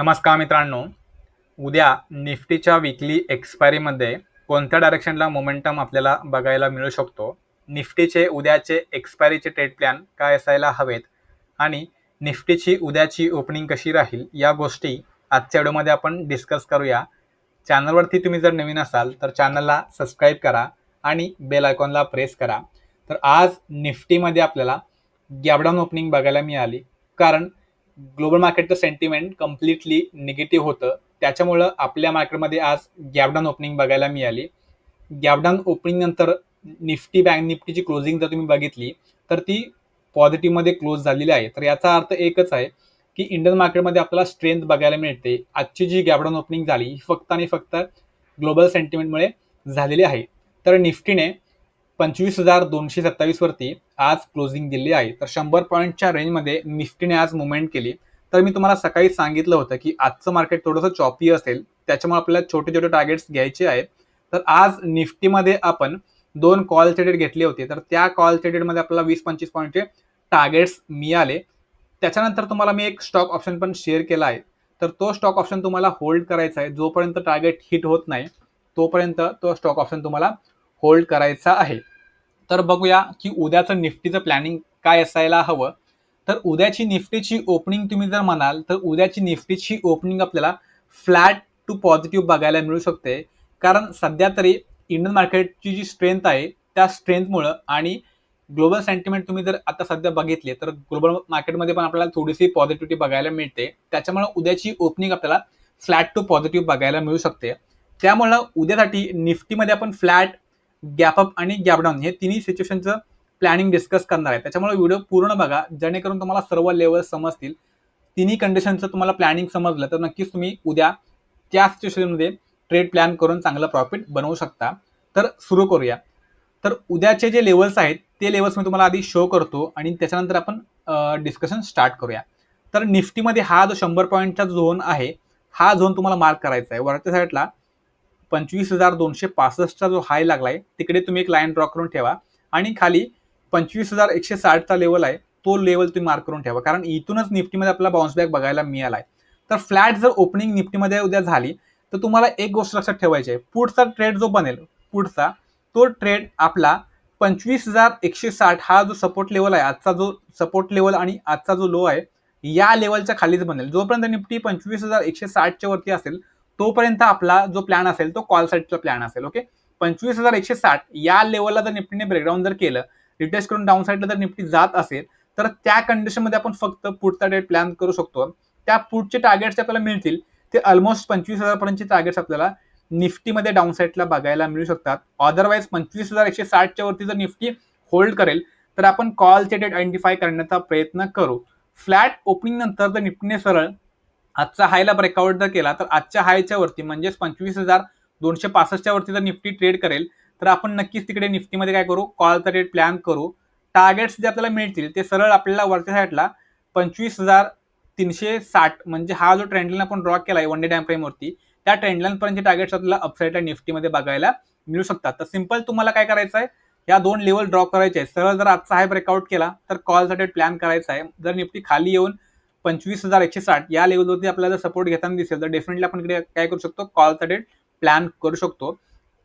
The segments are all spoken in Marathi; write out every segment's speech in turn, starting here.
नमस्कार मित्रांनो. उद्या निफ्टीच्या विकली एक्सपायरीमध्ये कोणत्या डायरेक्शनला मोमेंटम आपल्याला बघायला मिळू शकतो? निफ्टीचे उद्याचे एक्सपायरीचे ट्रेड प्लॅन काय असायला हवेत? आणि निफ्टीची उद्याची ओपनिंग कशी राहील? या गोष्टी आजच्या व्हिडिओमध्ये आपण डिस्कस करूया. चॅनलवरती तुम्ही जर नवीन असाल तर चॅनलला सबस्क्राईब करा आणि बेल आयकॉनला प्रेस करा. तर आज निफ्टीमध्ये आपल्याला गॅबडाऊन ओपनिंग बघायला मिळाली. कारण ग्लोबल मार्केटचं सेंटिमेंट कम्प्लिटली निगेटिव्ह होतं. त्याच्यामुळं आपल्या मार्केटमध्ये आज गॅपडाऊन ओपनिंग बघायला मिळाली. गॅपडाऊन ओपनिंग नंतर निफ्टी बँक निफ्टीची क्लोजिंग जर तुम्ही बघितली तर ती पॉझिटिव्हमध्ये क्लोज झालेली आहे. तर याचा अर्थ एकच आहे की इंडियन मार्केटमध्ये आपल्याला स्ट्रेंथ बघायला मिळते. आजची जी गॅपडाऊन ओपनिंग झाली ही फक्त आणि फक्त ग्लोबल सेंटिमेंटमुळे झालेली आहे. तर निफ्टीने पंचवीस हजार दोनशे सत्तावीसवरती आज क्लोजिंग दिली आहे. तर शंभर पॉईंटच्या रेंजमध्ये निफ्टीने आज मुवमेंट केली. तर मी तुम्हाला सकाळी सांगितलं होतं की आजचं मार्केट थोडंसं चॉपी असेल. त्याच्यामुळे आपल्याला छोटे छोटे टार्गेट्स घ्यायचे आहेत. तर आज निफ्टीमध्ये आपण दोन कॉल ट्रेडेड घेतले होते. तर त्या कॉल ट्रेडेडमध्ये आपल्याला वीस पंचवीस पॉईंटचे टार्गेट्स मिळाले. त्याच्यानंतर तुम्हाला मी एक स्टॉक ऑप्शन पण शेअर केला आहे. तर तो स्टॉक ऑप्शन तुम्हाला होल्ड करायचा आहे. जोपर्यंत टार्गेट हिट होत नाही तोपर्यंत तो स्टॉक ऑप्शन तुम्हाला होल्ड करायचा आहे. तर बघूया की उद्याचं निफ्टीचं प्लॅनिंग काय असायला हवं. तर उद्याची निफ्टीची ओपनिंग तुम्ही जर म्हणाल तर उद्याची निफ्टीची ओपनिंग आपल्याला फ्लॅट टू पॉझिटिव्ह बघायला मिळू शकते. कारण सध्या तरी इंडियन मार्केटची जी स्ट्रेंथ आहे त्या स्ट्रेंथमुळं आणि ग्लोबल सेंटिमेंट तुम्ही जर आता सध्या बघितले तर ग्लोबल मार्केटमध्ये पण आपल्याला थोडीशी पॉझिटिव्हिटी बघायला मिळते. त्याच्यामुळे उद्याची ओपनिंग आपल्याला फ्लॅट टू पॉझिटिव्ह बघायला मिळू शकते. त्यामुळं उद्यासाठी निफ्टीमध्ये आपण फ्लॅट गॅपअप आणि गॅपडाऊन हे तिन्ही सिच्युएशनचं प्लॅनिंग डिस्कस करणार आहे. त्याच्यामुळे व्हिडिओ पूर्ण बघा जेणेकरून तुम्हाला सर्व लेवल समजतील. तिन्ही कंडिशनचं तुम्हाला प्लॅनिंग समजलं तर नक्कीच तुम्ही उद्या त्या सिच्युएशनमध्ये ट्रेड प्लॅन करून चांगलं प्रॉफिट बनवू शकता. तर सुरू करूया. तर उद्याचे जे लेवल्स आहेत ते लेवल्स मी तुम्हाला आधी शो करतो आणि त्याच्यानंतर आपण डिस्कशन स्टार्ट करूया. तर निफ्टीमध्ये हा जो शंभर पॉईंटचा झोन आहे हा झोन तुम्हाला मार्क करायचा आहे. वरच्या साईडला पंचवीस हजार दोनशे पासष्टचा जो हाय लागलाय तिकडे तुम्ही एक लाईन ड्रॉ करून ठेवा. आणि खाली पंचवीस हजार एकशे साठचा लेवल आहे तो लेवल तुम्ही मार्क करून ठेवा. कारण इथूनच निफ्टीमध्ये आपला बाउन्स बॅक बघायला मिळालाय. तर फ्लॅट जर ओपनिंग निफ्टीमध्ये उद्या झाली तर तुम्हाला एक गोष्ट लक्षात ठेवायची आहे. पुढचा ट्रेड जो बनेल पुढचा तो ट्रेड आपला पंचवीस हजार एकशे साठ हा जो सपोर्ट लेवल आहे आजचा जो सपोर्ट लेवल आणि आजचा जो लो आहे या लेवलच्या खालीच बनेल. जोपर्यंत निफ्टी पंचवीस हजार एकशे साठच्या वरती असेल तोपर्यंत आपला जो प्लॅन असेल तो कॉल साईडचा प्लॅन असेल ओके पंचवीस हजार एकशे साठ या लेवलला जर निफ्टीने ब्रेकडाऊन जर केलं रिटेस्ट करून डाऊन साईडला जर निफ्टी जात असेल तर त्या कंडिशनमध्ये आपण फक्त पुढचा डेट प्लॅन करू शकतो. त्या पुढचे टार्गेट्स आपल्याला मिळतील ते ऑलमोस्ट पंचवीस हजारपर्यंतचे टार्गेट्स आपल्याला निफ्टीमध्ये डाऊन साईडला बघायला मिळू शकतात. अदरवाईज पंचवीस हजार एकशे साठच्या वरती जर निफ्टी होल्ड करेल तर आपण कॉलचे डेट आयडेंटिफाय करण्याचा प्रयत्न करू. फ्लॅट ओपनिंग नंतर जर निफ्टीने सरळ आजचा हायला ब्रेकआउट जर केला तर आजच्या हायच्या वरती म्हणजेच पंचवीस हजार दोनशे पासष्टच्या वरती जर निफ्टी ट्रेड करेल तर आपण नक्कीच तिकडे निफ्टीमध्ये काय करू? कॉलचा रेट प्लॅन करू. टार्गेट्स जे आपल्याला मिळतील ते सरळ आपल्याला वरच्या साईडला पंचवीस हजार तीनशे साठ म्हणजे हा जो ट्रेंडलाईन आपण ड्रॉ केला आहे वन डे टाइम फ्रेमवरती त्या ट्रेंडलाईनपर्यंत टार्गेट्स आपल्याला अपसाईडला निफ्टीमध्ये बघायला मिळू शकतात. तर सिंपल तुम्हाला काय करायचं आहे या दोन लेवल ड्रॉ करायचे आहे सरळ जर आजचा हाय ब्रेकआउट केला तर कॉलचा रेट प्लॅन करायचा आहे. जर निफ्टी खाली येऊन पंचवीस हजार एकशे साठ या लेवलवरती आपल्याला जर सपोर्ट घेताना दिसेल. तर डेफिनेटली आपण इकडे काय करू शकतो? कॉलचा डेट प्लॅन करू शकतो.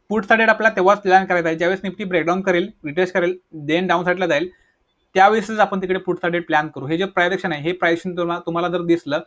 पुढचा डेट आपला तेव्हाच प्लॅन करायचा आहे. ज्यावेळेस निफ्टी ब्रेकडाऊन करेल रिटेस्ट करेल देन डाऊन साईडला जाईल त्यावेळेसच आपण तिकडे पुढचा डेट प्लॅन करू. हे जे प्रायरेक्शन आहे हे प्रायरेक्शन तुम्हाला तुम्हाला जर दिसलं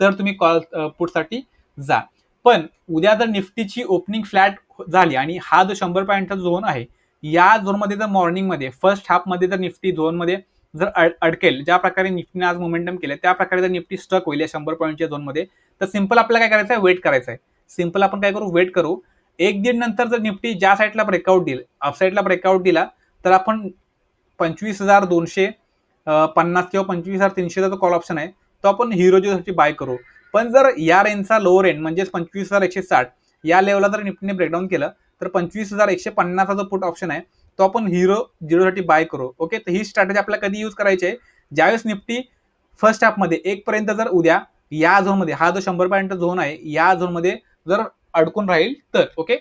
तर तुम्ही कॉल पुढसाठी जा. पण उद्या जर निफ्टीची ओपनिंग फ्लॅट झाली आणि हा जो शंभर पॉईंटचा झोन आहे या झोनमध्ये जर मॉर्निंगमध्ये फर्स्ट हाफमध्ये जर निफ्टी झोनमध्ये जर अडकेल ज्या प्रकारे निफ्टीने आज मोमेंटम केलं त्या प्रकारे जर निफ्टी स्टक होईल या शंभर पॉईंटच्या झोनमध्ये तर सिंपल आपल्याला काय करायचं आहे वेट करायचं आहे सिंपल आपण काय करू? वेट करू. एक दीड नंतर जर निफ्टी ज्या साईडला ब्रेकआउट देईल साईडला ब्रेकआउट दिला तर आपण पंचवीस हजार दोनशे पन्नास किंवा पंचवीस हजार तीनशेचा जो कॉल ऑप्शन आहे तो आपण हिरोजीसाठी बाय करू. पण जर या रेंजचा लोअर रेंज म्हणजेच पंचवीस हजार एकशे साठ या लेवलला जर निफ्टीने ब्रेकडाऊन केलं तर पंचवीस हजार एकशे पन्नासचा जो पुट ऑप्शन आहे तो आपण हिरो झिरोसाठी बाय करू. ओके तर ही स्ट्रॅटेजी आपल्याला कधी यूज करायची आहे? ज्यावेळेस निफ्टी फर्स्ट हाफमध्ये एक पर्यंत जर उद्या या झोनमध्ये हा जो शंभर पर्यंत झोन आहे या झोनमध्ये जर अडकून राहील तर ओके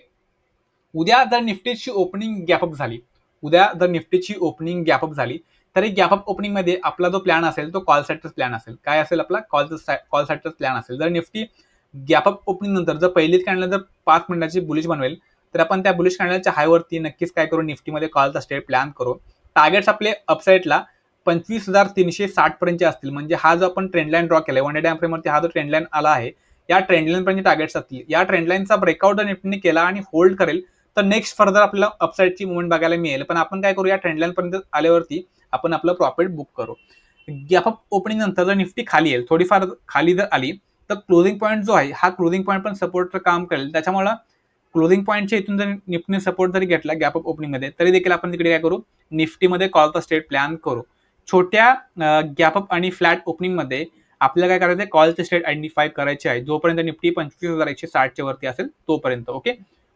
उद्या जर निफ्टीची ओपनिंग गॅपअप झाली उद्या जर निफ्टीची ओपनिंग गॅपअप झाली तरी गॅपअप ओपनिंगमध्ये आपला जो प्लॅन असेल तो कॉल सेक्टर प्लॅन असेल. काय असेल आपला? कॉल कॉल सेक्टर प्लॅन असेल. जर निफ्टी गॅपअप ओपनिंग नंतर जर पहिलीच कॅन्डल जर पाच मिनिटाची बुलिश बनवेल तर आपण त्या बुलिश कॅन्डलच्या हायवरती नक्कीच काय करू? निफ्टीमध्ये कॉलचा स्टेट प्लॅन करू. टार्गेट्स आपले अपसाईडला पंचवीस हजार तीनशे साठ पर्यंतचे असतील. म्हणजे हा जो आपण ट्रेंडलाईन ड्रॉ केलाय वन डे टाइम फ्रेमवरती हा जो ट्रेंडलाईन आला आहे या ट्रेंडलाईनपर्यंत टार्गेट्स असतील. या ट्रेंडलाईनचा ब्रेकआउट जर निफ्टीने केला आणि होल्ड करेल तर नेक्स्ट फर्दर आपल्याला अपसाईडची मुवमेंट बघायला मिळेल. पण आपण काय करू या ट्रेंडलाईनपर्यंत आल्यावरती आपण आपलं प्रॉफिट बुक करू. गॅप अप ओपनिंग नंतर जर निफ्टी खाली येईल थोडीफार खाली जर आली तर क्लोजिंग पॉईंट जो आहे हा क्लोजिंग पॉईंट पण सपोर्टचं काम करेल. त्याच्यामुळे क्लोजिंग पॉईंटच्या इथून जर निफ्टीने सपोर्ट जरी घेतला गॅप अप ओपनिंगमध्ये तरी देखील आपण तिकडे काय करू? निफ्टीमध्ये कॉलचा स्टेट प्लॅन करू. छोट्या गॅप अप आणि फ्लॅट ओपनिंगमध्ये आपल्याला काय करायचं आहे कॉलचे स्टेट आयडेंटिफाय करायचे आहे. जोपर्यंत निफ्टी पंचवीस हजार एकशे साठच्या वरती असेल तोपर्यंत ओके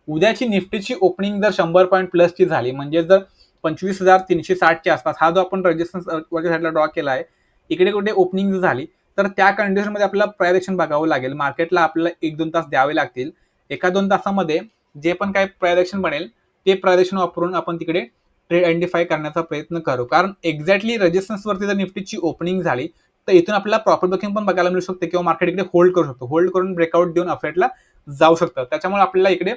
उद्याची निफ्टीची ओपनिंग जर शंभर पॉईंट प्लसची झाली म्हणजे जर पंचवीस हजार तीनशे साठच्या आसपास हा जो आपण रजिस्टन्स वरच्या साईडला ड्रॉ केला आहे इकडे कुठे ओपनिंग झाली तर त्या कंडिशनमध्ये आपल्याला प्रायरेक्शन बघावं लागेल. मार्केटला आपल्याला एक दोन तास द्यावे लागतील. एका दोन तासामध्ये जे पण काय प्रायदेशन बनेल ते प्रदर्शन वापरून आपण तिकडे ट्रेड आयडेंटिफाय करण्याचा प्रयत्न करू. कारण एक्झॅक्टली रेजिस्टन्सवरती जर निफ्टीची ओपनिंग झाली तर इथून आपल्याला प्रॉपर बुकिंग पण बघायला मिळू शकते किंवा मार्केट इकडे होल्ड करू शकतो. होल्ड करून ब्रेकआउट देऊन अपसाईडला जाऊ शकतं. त्याच्यामुळे आपल्याला इकडे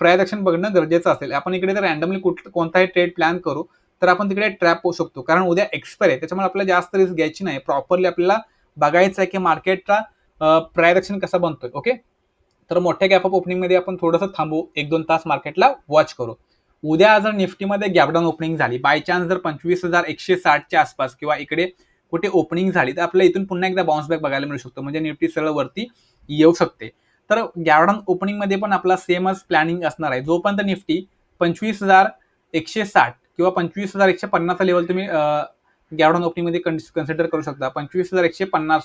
प्रायस बघणं गरजेचं असेल. आपण इकडे जर रँडमली कुठ कोणताही ट्रेड प्लॅन करू तर आपण तिकडे ट्रॅप होऊ शकतो. कारण उद्या एक्सपायर आहे. त्याच्यामुळे आपल्याला जास्त रिस्क घ्यायची नाही. प्रॉपरली आपल्याला बघायचं आहे की मार्केटचा प्रायस कसा बनतोय. ओके तर मोठ्या गॅप अप ओपनिंगमध्ये आपण थोडंसं थांबू. एक दोन तास मार्केटला वॉच करू. उद्या जर निफ्टीमध्ये गॅपडाऊन ओपनिंग झाली बाय चान्स जर पंचवीस हजार एकशे साठच्या आसपास किंवा इकडे कुठे ओपनिंग झाली तर आपल्याला इथून पुन्हा एकदा बाउन्स बॅक बघायला मिळू शकतो. म्हणजे निफ्टी सरळ वरती येऊ शकते. तर गॅवडाऊन ओपनिंगमध्ये पण आपला सेमच प्लॅनिंग असणार आहे. जोपर्यंत निफ्टी पंचवीस हजार एकशे साठ किंवा पंचवीस हजार एकशे पन्नासचा लेवल तुम्ही गॅवडाऊन ओपनिंगमध्ये कन्सिडर करू शकता. पंचवीस हजार एकशे पन्नास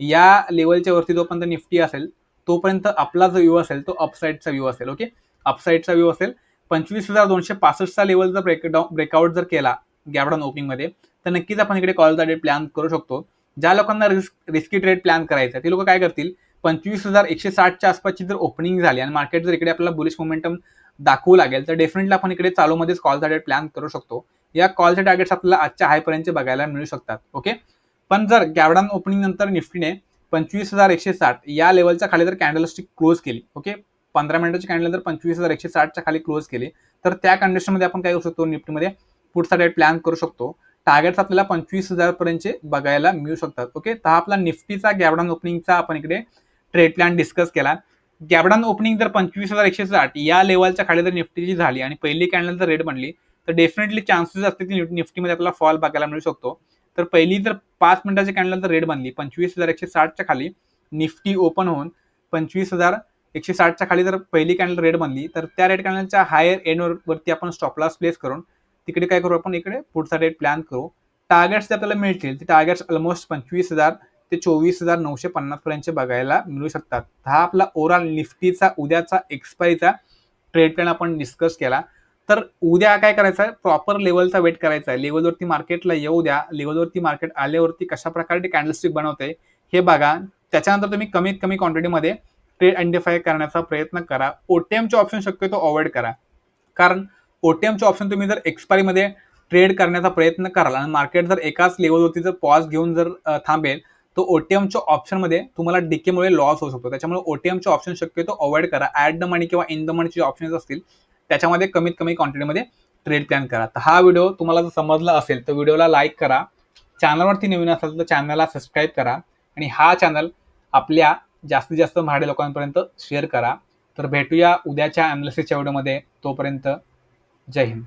या लेवलच्या वरती जोपर्यंत निफ्टी असेल तोपर्यंत आपला जो व्ह्यू असेल तो अपसाईडचा व्ह्यू असेल ओके अपसाईडचा व्ह्यू असेल. पंचवीस हजार दोनशे पासष्टचा लेवल जर ब्रेकडाऊन ब्रेकआउट जर केला गॅपडाऊन ओपनिंगमध्ये तर नक्कीच आपण इकडे कॉलचा डेट प्लॅन करू शकतो. ज्या लोकांना रिस्क रिस्की ट्रेड प्लॅन करायचा ते लोक काय करतील? पंचवीस हजार एकशे साठच्या आसपासची जर ओपनिंग झाली आणि मार्केट जर इकडे आपल्याला बुलिश मोमेंटम दाखवू लागेल तर डेफिनेटली आपण इकडे चालूमध्येच कॉलचा डेट प्लॅन करू शकतो. या कॉलचे टार्गेट्स आपल्याला आजच्या हायपर्यंत बघायला मिळू शकतात ओके पण जर गॅवडान ओपनिंग नंतर निफ्टीने पंचवीस हजार एकशे साठ. या लेवलच्या खाली जर कॅन्डलस्टिक क्लोज केली ओके पंधरा मिनिटाची कॅन्डल जर पंचवीस हजार एकशे साठच्या खाली क्लोज केली तर त्या कंडिशनमध्ये आपण काय करू शकतो? निफ्टीमध्ये पुढचा डेट प्लॅन करू शकतो. टार्गेट्स आपल्याला पंचवीस हजार पर्यंतचे बघायला मिळू शकतात ओके तर हा आपला निफ्टीचा गॅबडॉन ओपनिंगचा आपण इकडे ट्रेड प्लॅन डिस्कस केला. गॅबडान ओपनिंग जर पंचवीस हजार एकशे साठ या लेवलच्या खाली जर निफ्टीची झाली आणि पहिली कॅन्डल जर रेड बनली तर डेफिनेटली चान्सेस असते की निफ्टीमध्ये आपल्याला फॉल बघायला मिळू शकतो. तर पहिली जर पाच मिनिटाची कॅन्डल जर रेड बनली पंचवीस हजार एकशे साठच्या खाली निफ्टी ओपन होऊन पंचवीस हजार एकशे साठच्या खाली जर पहिली कॅन्डल रेड बनली तर त्या रेड कॅन्डलच्या हायर एंडवरती आपण स्टॉपलॉस प्लेस करून तिकडे काय करू आपण? इकडे पुढचा रेट प्लॅन करू. टार्गेट्स जे आपल्याला मिळतील ते टार्गेट्स ऑलमोस्ट पंचवीस हजार ते चोवीस हजार नऊशे पन्नास पर्यंत बघायला मिळू शकतात. हा आपला ओव्हरऑल निफ्टीचा उद्याचा एक्सपायरीचा ट्रेड प्लॅन आपण डिस्कस केला. तर उद्या काय करायचं आहे? प्रॉपर लेवलचा वेट करायचा आहे. लेवलवरती मार्केटला येऊ द्या. लेवलवरती मार्केट आल्यावरती कशा प्रकारे कॅन्डलस्टिक बनवते हे बघा. त्याच्यानंतर तुम्ही कमीत कमी क्वांटिटीमध्ये ट्रेड आयडेंटिफाय करण्याचा प्रयत्न करा. ओटीएमचे ऑप्शन शक्यतो अवॉइड करा. कारण ओटीएमचे ऑप्शन तुम्ही जर एक्सपायरीमध्ये ट्रेड करण्याचा प्रयत्न कराल आणि मार्केट जर एकाच लेवलवरती जर पॉज घेऊन जर थांबेल तर ओटीएमच्या ऑप्शनमध्ये तुम्हाला डीकेमुळे लॉस होऊ शकतो. त्याच्यामुळे ओटीएमचे ऑप्शन शक्यतो अवॉइड करा. ॲट द मनी किंवा इन द मनीचे ऑप्शन्स असतील त्याच्यामध्ये कमीत कमी क्वांटिटीमध्ये ट्रेड प्लॅन करा. तर हा व्हिडिओ तुम्हाला जर समजला असेल तर व्हिडिओला लाईक करा. चॅनलवरती नवीन असेल तर चॅनलला सबस्क्राईब करा. आणि हा चॅनल आपल्या जास्तीत जास्त महाडे लोकांपर्यंत शेअर करा. तर भेटूया उद्याच्या अनालिसिसच्या व्हिडिओमध्ये तोपर्यंत जय हिंद.